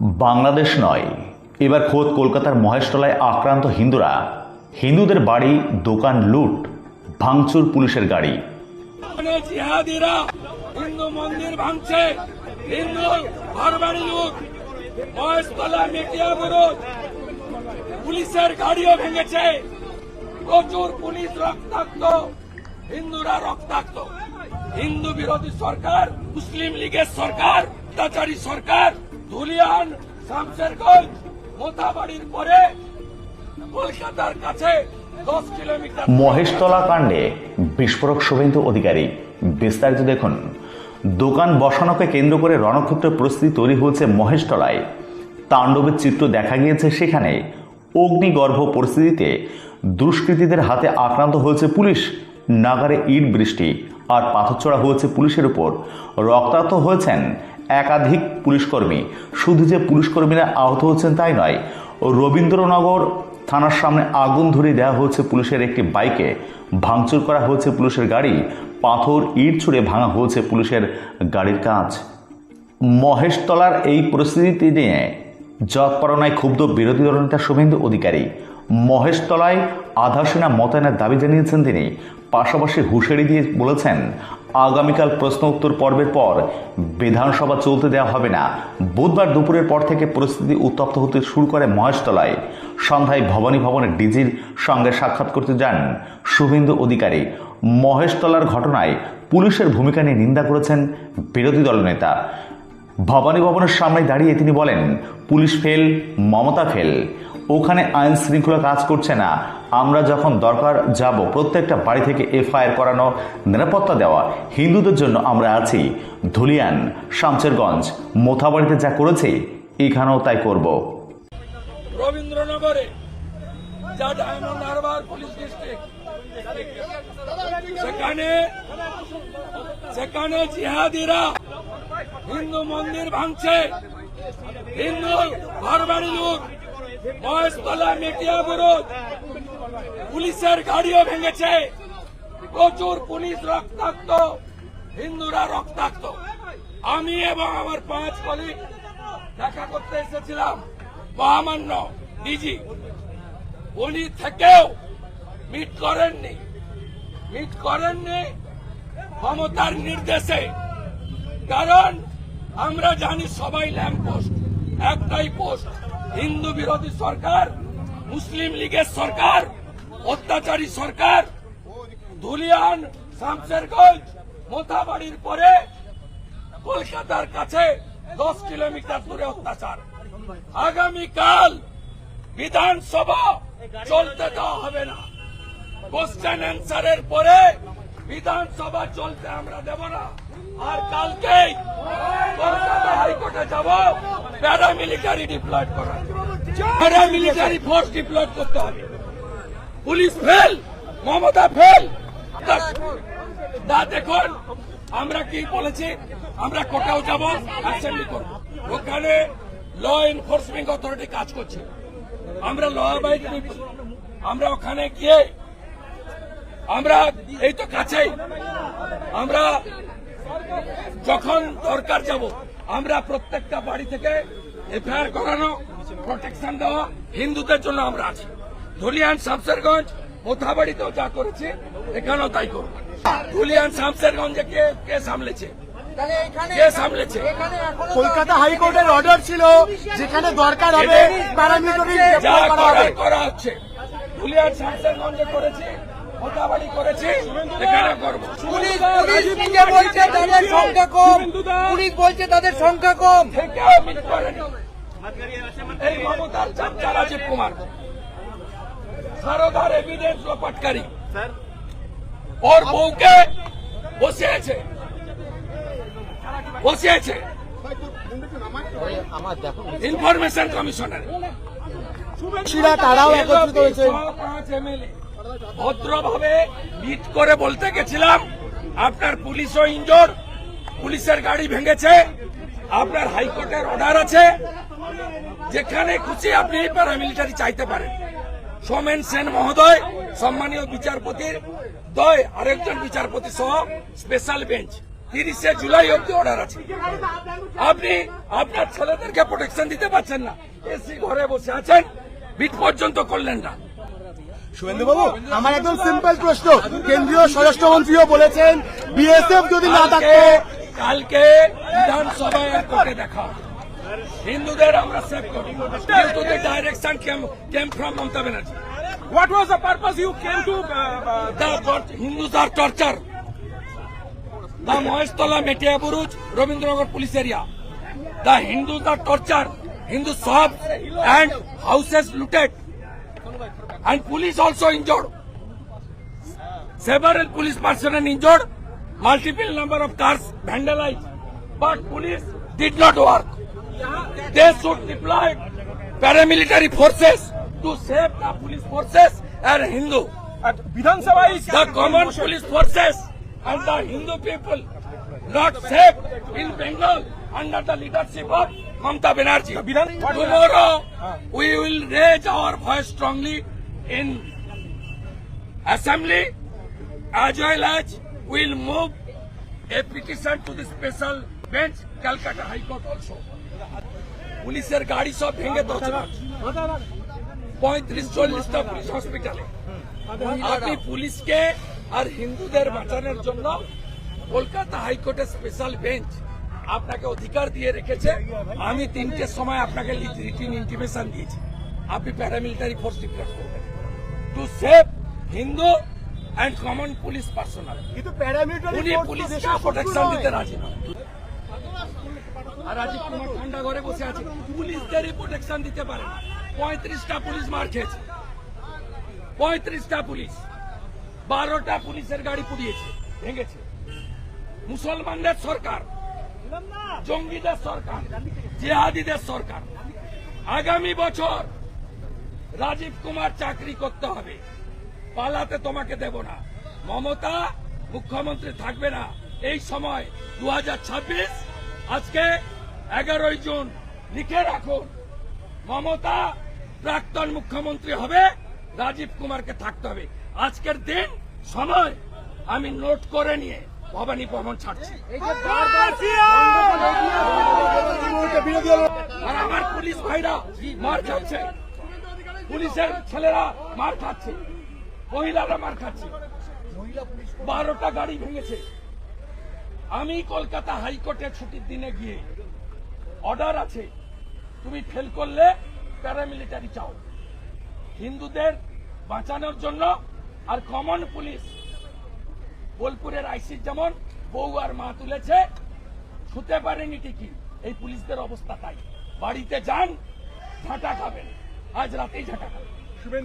বাংলাদেশ নয়। এবার খোদ কলকাতার মহেশতলায় আক্রান্ত হিন্দুরা। হিন্দুদের বাড়ি, দোকান লুট, ভাঙচুর পুলিশের গাড়ি। জিহাদিরা হিন্দু মন্দির ভাঙছে। হিন্দু ঘরবাড়ি লুট। মহেশতলা মেটিয়া বিরোধ। পুলিশের গাড়িও ভেঙেছে। প্রচুর পুলিশ রক্তাক্ত। হিন্দুরা রক্তাক্ত। হিন্দু বিরোধী সরকার, মুসলিম লীগের সরকার অত্যাচারী সরকার ধুলিয়ান শামশেরগঞ্জ মোথাবাড়ির পরে কলকাতার কাছে দশ কিলোমিটার মহেশতলা কাণ্ডে বিস্ফোরক শুভেন্দু অধিকারী। বিস্তারিত দেখুন। দোকান বসানোকে কেন্দ্র করে রণক্ষেত্র পরিস্থিতি তৈরি হয়েছে মহেশতলায়। তাণ্ডবের চিত্র দেখা গিয়েছে সেখানে। অগ্নিগর্ভ পরিস্থিতিতে দুষ্কৃতীদের হাতে আক্রান্ত হয়েছে পুলিশ। নাগারে ইট, বৃষ্টি আর পাথরচড়া হয়েছে পুলিশের উপর। রক্তাক্ত হয়েছেন একাধিক পুলিশকর্মী। শুধু যে পুলিশকর্মীরা আহত হচ্ছেন তাই নয়, রবীন্দ্রনগর থানার সামনে আগুন ধরিয়ে দেওয়া হয়েছে পুলিশের একটি বাইকে। ভাঙচুর করা হয়েছে পুলিশের গাড়ি। পাথর, ইট ছুঁড়ে ভাঙা হয়েছে পুলিশের গাড়ির কাঁচ মহেশতলার এই পরিস্থিতি নিয়ে যৎপরণায় ক্ষুব্ধ বিরোধী দলনেতা শুভেন্দু অধিকারী। মহেশতলায় আধা সেনা মোতায়েনের দাবি জানিয়েছেন তিনি। পাশাপাশি হুঁশিয়ারি দিয়ে বলেছেন, আগামীকাল প্রশ্ন উত্তর পর্বের পর বিধানসভা চলতে দেওয়া হবে না। বুধবার দুপুরের পর থেকে পরিস্থিতি উত্তপ্ত হতে শুরু করে মহেশতলায় সন্ধ্যায় ভবানী ভবনের ডিজির সঙ্গে সাক্ষাৎ করতে যান শুভেন্দু অধিকারী। মহেশতলার ঘটনায় পুলিশের ভূমিকা নিয়ে নিন্দা করেছেন বিরোধী দলনেতা। ভবানী ভবনের সামনে দাঁড়িয়ে তিনি বলেন, পুলিশ ফেল, মমতা ফেল। ওখানে আইন শৃঙ্খলা কাজ করছে না। আমরা যখন দরকার যাব, প্রত্যেকটা বাড়ি থেকে এফআইআর করানো, নিরাপত্তা দেওয়া, হিন্দুদের জন্য আমরা আছি। ধুলিয়ান শামচেরগঞ্জ মোথাবাড়িতে যা করেছি, এখানেও তাই করব। রবীন্দ্রনগরে সেখানে সেখানে জিহাদিরা হিন্দু মন্দির ভাঙছে। হিন্দু ঘরবাড়ি লুট। মহেশতলা মেটিয়া বিরোধ। পুলিশের গাড়িও ভেঙেছে। প্রচুর পুলিশ রক্তাক্ত। হিন্দুরা রক্তাক্ত। আমি এবং আমার পাঁচ কলিগ দেখা করতে এসেছিলাম। মহামান্য ডিজি। উনি থেকেও মিট করেননি। মিট করেননি। ক্ষমতার নির্দেশে। কারণ আমরা জানি সবাই ল্যাম্প পোস্ট একটাই পোস্ট হিন্দু বিরোধী সরকার, মুসলিম লীগের সরকার, অত্যাচারী সরকার, ধুলিয়ান, শামশেরগঞ্জ, মোথাবাড়ির পরে কলকাতার কাছে দশ কিলোমিটার দূরে অত্যাচার। আগামীকাল বিধানসভা চলতে দেওয়া হবে না। কোশ্চেন অ্যান্সারের পরে বিধানসভা চলতে আমরা দেব না। আর কালকেই কলকাতা হাইকোর্টে যাব প্যারামিলিটারি ডিপ্লয়েড করা প্যারামিলিটারি ফোর্স ডিপ্লয়েড করতে হবে। পুলিশ ফেল মমতা ফেল দা দেখুন, আমরা কি বলেছি? আমরা কোর্টেও যাব অ্যাসেম্বলি করব। ওখানে ল এনফোর্সমেন্ট অথরিটি কাজ করছে। আমরা ল আমরা ওখানে গিয়ে আমরা এই তো কাছেই। আমরা যখন দরকার যাব আমরা প্রত্যেকটা বাড়ি থেকে এফআইআর করানো প্রোটেকশন দেওয়া হিন্দুদের জন্য আমরা আছি। ধুলিয়ান শামসেরগঞ্জ মোথাবাড়িতেও যা করেছি এখানেও তাই করব। ধুলিয়ান শামসেরগঞ্জে কে কে সামলেছে? কে সামলেছে? কলকাতা হাইকোর্টের অর্ডার ছিল যেখানে দরকার হবে প্যারামিলিটারি যা করা করা হচ্ছে। ধুলিয়ান শামসেরগঞ্জে করেছি মোথাবাড়ি করেছি। এখানে করব। পুলিশ পুলিশ বলছে তাদের সংখ্যা কম। পুলিশ বলছে তাদের সংখ্যা কম। থেকেও মিট করেনি। এই মমতার রাজীব কুমার। সারদার এভিডেন্স লোপাটকারী। ওর বউকে বসে আছে বসে আছে ইনফরমেশন কমিশনার। তারাও একত্রিত হয়েছে। ভদ্রভাবে মিট করে বলতে গেছিলাম, আপনার পুলিশও ইনজোর পুলিশের গাড়ি ভেঙেছে, আপনার হাইকোর্টের অর্ডার আছে, যেখানে খুশি আপনি প্যারামিলিটারি চাইতে পারেন। সোমেন সেন মহোদয়, সম্মানীয় বিচারপতির দয়, আরেকজন বিচারপতি সহ স্পেশাল বেঞ্চ তিরিশে জুলাই অব্দি অর্ডার আছে। আপনি আপনার ছেলেদেরকে প্রোটেকশন দিতে পারছেন না। এসি ঘরে বসে আছেন বিট পর্যন্ত করলেন না। আমার একদম সিম্পল প্রশ্ন। কেন্দ্রীয় স্বরাষ্ট্রমন্ত্রীও বলেছেন বিএসএফ যদি না থাকে কালকে বিধানসভায় করে দেখা হিন্দুদের আমরা সেভ করি হিন্দুদের direction came from Mamata Banerjee. What was the purpose you came to হিন্দুদের torture the Maheshtala Metiabruz Rabindranagar police area the হিন্দুদের টর্চার হিন্দু সব and houses looted And police also injured. Several police personnel injured. Multiple number of cars vandalized. But police did not work. They should deploy paramilitary forces to save the police forces and Hindu. Vidhan Sabha is The common police forces and the Hindu people not safe in Bengal under the leadership of Mamata Banerjee. Tomorrow we will raise our voice strongly in assembly, as well as will move a petition to the special bench, Calcutta High Court also. পুলিশের গাড়ি সব ভেঙে তছনছ পঁয়ত্রিশ চল্লিশটা police হসপিটালে আপনি পুলিশকে আর হিন্দুদের বাঁচানোর জন্য কলকাতা হাইকোর্টের স্পেশাল বেঞ্চ আপনাকে অধিকার দিয়ে রেখেছে। আমি তিনটের সময় আপনাকে রিটিন ইন্টিমেশন দিয়েছি। আপনি প্যারামিলিটারি ফোর্স ডিপ্লয় করবেন। To save Hindu and common police personnel কিন্তু প্যারামিলিটারি উনি পুলিশকে প্রোটেকশন দিতে রাজি নন আর রাজীব কুমার ঠান্ডা ঘরে বসে আছে। পুলিশদেরই প্রোটেকশন দিতে পারে পঁয়ত্রিশটা পুলিশ মার খেয়েছে। পঁয়ত্রিশটা পুলিশ। বারোটা পুলিশের গাড়ি পুড়িয়েছে। ভেঙেছে। মুসলমানদের সরকার জঙ্গিদের সরকার জেহাদিদের সরকার। আগামী বছর রাজীব কুমার চাকরি করতে হবে। পালাতে তোমাকে দেব না। মমতা, মুখ্যমন্ত্রী থাকবে না। এই সময় দু হাজার ছাব্বিশ, আজকে এগারোই জুন, লিখে রাখুন। মমতা, প্রাক্তন মুখ্যমন্ত্রী হবে, রাজীব কুমারকে থাকতে হবে। আজকের দিন, সময় আমি নোট করে নিয়ে ভবানী ভবন ছাড়ছি। আর আমার পুলিশ ভাইরা মার খাচ্ছে। পুলিশের ছেলেরা মার খাচ্ছে। মহিলারা মার খাচ্ছে। বারোটা গাড়ি ভেঙেছে। আমি কলকাতা হাইকোর্টে ছুটির দিনে গিয়ে অর্ডার আছে, তুমি ফেল করলে প্যারামিলিটারি চাও। হিন্দুদের বাঁচানোর জন্য আর কমন পুলিশ বোলপুরের আইসির যেমন বউ আর মা তুলেছে ছুতে পারেনি ঠিকই। এই পুলিশদের অবস্থা তাই। বাড়িতে যান, ঝাঁটা খাবেন। আজ রাতেই ঝাঁটা খাবেন